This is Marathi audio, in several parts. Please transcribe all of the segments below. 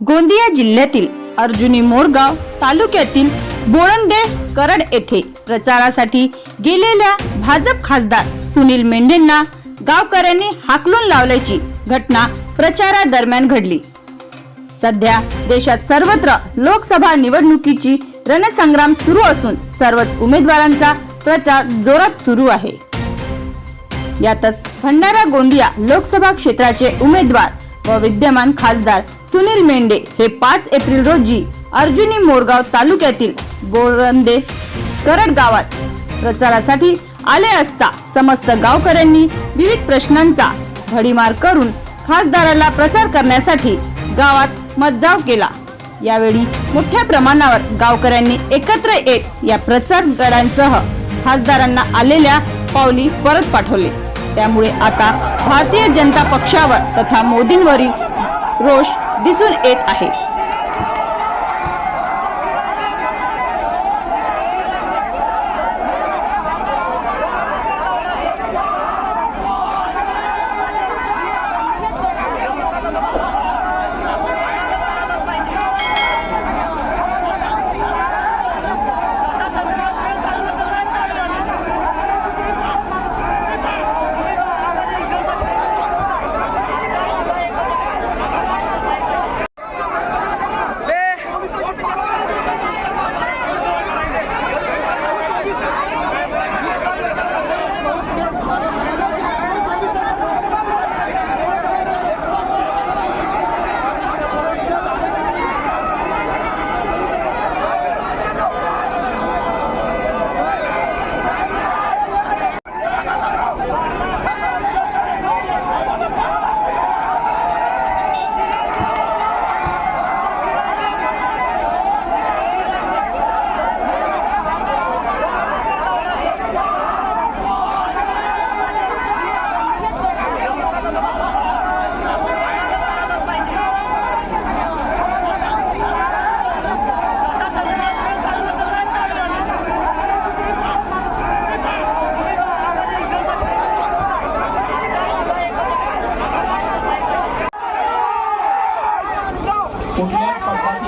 गोंदिया जिल्ह्यातील अर्जुनी मोरगाव तालुक्यातील बोळंदे करड येथे प्रचारासाठी गेलेल्या भाजप खासदार सुनील मेंढेंना गावकऱ्यांनी हाकलून लावल्याची घटना प्रचारादरम्यान घडली. सध्या देशात सर्वत्र लोकसभा निवडणुकीची रणसंग्राम सुरू असून सर्वच उमेदवारांचा प्रचार जोरात सुरू आहे. यातच भंडारा गोंदिया लोकसभा क्षेत्राचे उमेदवार व विद्यमान खासदार सुनील मेंढे हे पाच एप्रिल रोजी अर्जुनी मोरगाव तालुक्यातील बोरंदे करड गावात प्रचारासाठी आले असता समस्त गावकऱ्यांनी विविध प्रश्नांचा भडीमार करून खासदाराला प्रचार करण्यासाठी गावात मज्जाव केला. यावेळी मोठ्या प्रमाणावर गावकऱ्यांनी एकत्र येत या प्रचार गडांसह खासदारांना आलेल्या पावली परत पाठवले. त्यामुळे आता भारतीय जनता पक्षावर तथा मोदींवरील रोष दिसून येत आहे.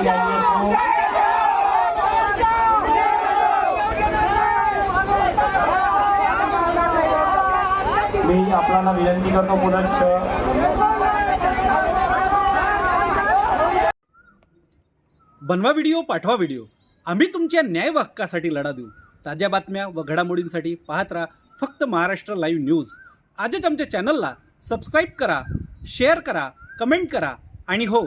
कुठल्याच पक्षाची मी आपल्याला विनंती करतो पुनश्च बनवा व्हिडिओ पाठवा व्हिडिओ. आम्ही तुमच्या न्याय हक्कासाठी लढा देऊ. ताज्या बातम्या व घडामोडींसाठी पाहत राहा फक्त महाराष्ट्र लाईव्ह न्यूज आजच आमच्या चॅनलला सबस्क्राईब करा शेअर करा कमेंट करा. आणि हो